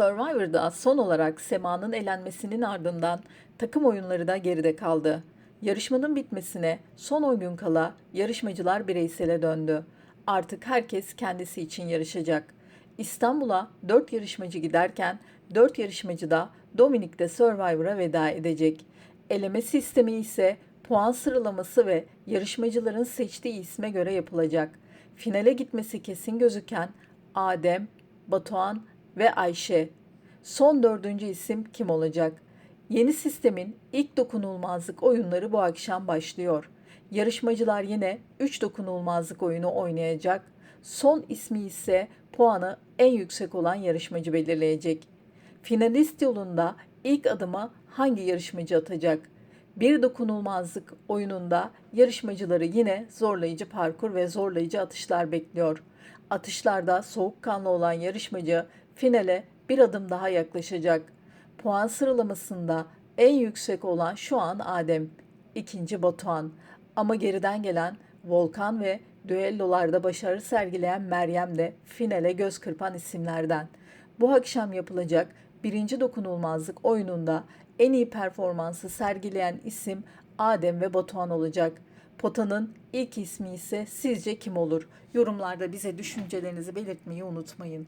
Survivor'da son olarak Sema'nın elenmesinin ardından takım oyunları da geride kaldı. Yarışmanın bitmesine son 10 gün kala yarışmacılar bireysele döndü. Artık herkes kendisi için yarışacak. İstanbul'a 4 yarışmacı giderken 4 yarışmacı da Dominik'te Survivor'a veda edecek. Eleme sistemi ise puan sıralaması ve yarışmacıların seçtiği isme göre yapılacak. Finale gitmesi kesin gözüken Adem, Batuhan ve Ayşe. Son dördüncü isim kim olacak? Yeni sistemin ilk dokunulmazlık oyunları bu akşam başlıyor. Yarışmacılar yine 3 dokunulmazlık oyunu oynayacak. Son ismi ise puanı en yüksek olan yarışmacı belirleyecek. Finalist yolunda ilk adımı hangi yarışmacı atacak? Bir dokunulmazlık oyununda yarışmacıları yine zorlayıcı parkur ve zorlayıcı atışlar bekliyor. Atışlarda soğukkanlı olan yarışmacı finale bir adım daha yaklaşacak. Puan sıralamasında en yüksek olan şu an Adem, ikinci Batuhan ama geriden gelen Volkan ve düellolarda başarı sergileyen Meryem de finale göz kırpan isimlerden. Bu akşam yapılacak birinci dokunulmazlık oyununda en iyi performansı sergileyen isim Adem ve Batuhan olacak. Potanın ilk ismi ise sizce kim olur? Yorumlarda bize düşüncelerinizi belirtmeyi unutmayın.